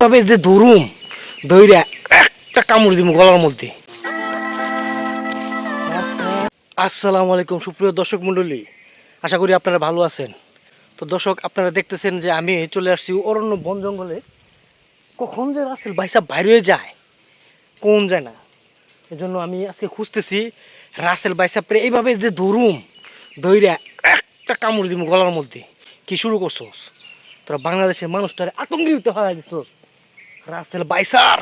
তবে যে ধরুম দইরা একটা কামড় দিব গলার মধ্যে। আসসালামু আলাইকুম, সুপ্রিয় দর্শক মণ্ডলী। আশা করি আপনারা ভালো আছেন। তো দর্শক, আপনারা দেখতেছেন যে আমি চলে আসছি অরণ্য বন জঙ্গলে। কখন যে রাসেল ভাইসাব বাইরে যায়, কোন যায় না। এজন্য আমি আজকে খুঁজতেছি রাসেল ভাইসাবরে এইভাবে যে ধরুম দইরা একটা কামড় দিব গলার মধ্যে। কি শুরু করছোস? তোরা বাংলাদেশের মানুষটারে আতঙ্কিত হয়ে দিছোস রাসেল বাইসার।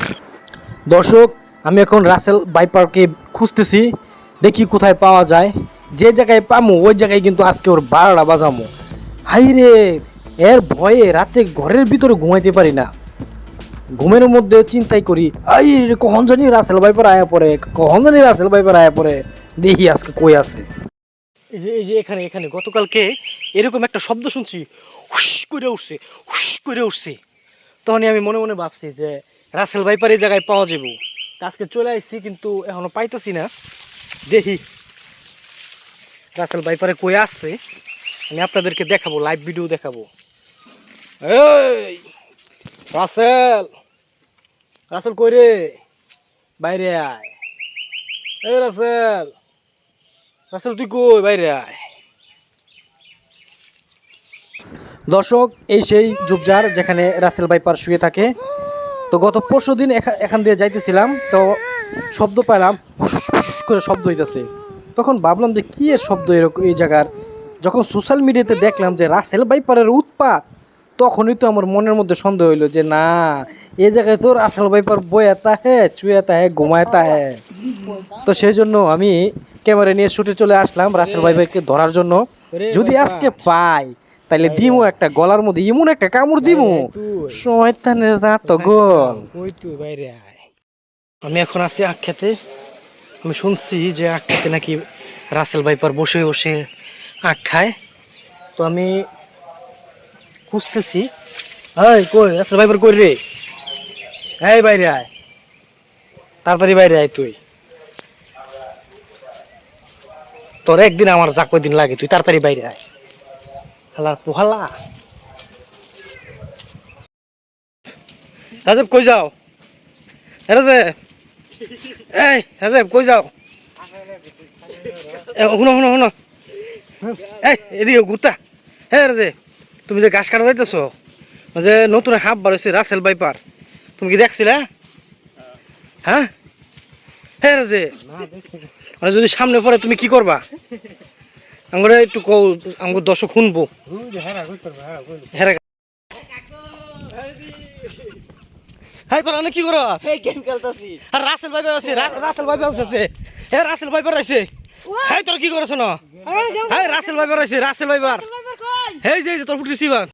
দর্শক আমি এখন রাসেল বাইপারকে খুঁজতেছি দেখি কোথায় পাওয়া যায়। যে জায়গায় পামো ওই জায়গায় কিন্তু আজকে ওর বারোটা বাজামো। হাই রে এর ভয়ে রাতে ঘরের ভিতরে ঘুমাইতে পারি না। ঘুমের মধ্যে চিন্তাই করি আই কখন জানি রাসেল বাইপার আয়া পড়ে কখন জানি রাসেল বাইপার আয়া পড়ে দেখি আজকে কই আছে। এই যে এই যে এখানে এখানে গতকালকে এরকম একটা শব্দ শুনছি হুস করে উঠছে হুস করে উঠছে। তখনই আমি মনে মনে ভাবছি যে রাসেল ভাইপার এই জায়গায় পাওয়া যাব আজকে চলে আসছি কিন্তু এখনও পাইতেছি না। দেখি রাসেল ভাইপারে কই আসছে আমি আপনাদেরকে দেখাবো লাইভ ভিডিও দেখাবো। এই, রাসেল রাসেল কই রে? বাইরে আয়। এই রাসেল রাসেল তুই কই? বাইরে আয়। দর্শক এই সেই ঝুপঝাড় যেখানে রাসেল বাইপার শুয়ে থাকে। তো গত পরশু দিন এখান দিয়ে যাইতেছিলাম তো শব্দ পেলাম করে শব্দ হইতেছে। তখন ভাবলাম যে কী এর শব্দ এরকম এই জায়গার? যখন সোশ্যাল মিডিয়াতে দেখলাম যে রাসেল বাইপারের উৎপাত তখনই তো আমার মনের মধ্যে সন্দেহ হইল যে না এ জায়গায় তো রাসেল বাইপার বয়াতা হ্যাঁ চুয়াতা হ্যাঁ ঘুমায়তা হ্যাঁ তো সেই জন্য আমি ক্যামেরা নিয়ে ছুটে চলে আসলাম রাসেল বাইপারকে ধরার জন্য। যদি আজকে পাই তাইলে দিমু একটা গলার মধ্যে এমন একটা কামড় দিমু। শয়তানের জাত তো গোল কই তুই বাইরে আয়। আমি এখন আছি আখ খেতে। আমি শুনছি যে আখ খেতে নাকি রাসেল ভাইপার বসে বসে আখ খায়। তো আমি খুঁজতেছি। এই কই? রাসেল ভাইপার কই রে? এই বাইরে আয়। তাড়াতাড়ি বাইরে আয় তুই। তোর একদিন আমার যা দিন লাগে তুই তাড়াতাড়ি বাইরে আয়। হালা পোহালা। রাজব, কই যাও? রাজব, এই, রাজব, কই যাও? শুনো শুনো শুনো। এই, এদিকে ঘুরতা। হ্যাঁ রাজে তুমি যে গাছ কাটা যাইতেছ যে নতুন হাফ বার হয়েছে রাসেল বাইপার তুমি কি দেখছিলে? হ্যাঁ? হ্যাঁ রাজে মানে যদি সামনে পড়ে তুমি কি করবা? আমরা একটু কও আমার দর্শক শুনব। হ্যাঁ হাই তোরা অনেক কি করো এই গেম খেলতাছি। আর রাসেল ভাই আছে রাসেল ভাই আছে রাসেল ভাই আছে হাই তোরা কি করছ না হাই রাসেল ভাই আছে রাসেল ভাই হেই যে যে তোর ফুটি সিবান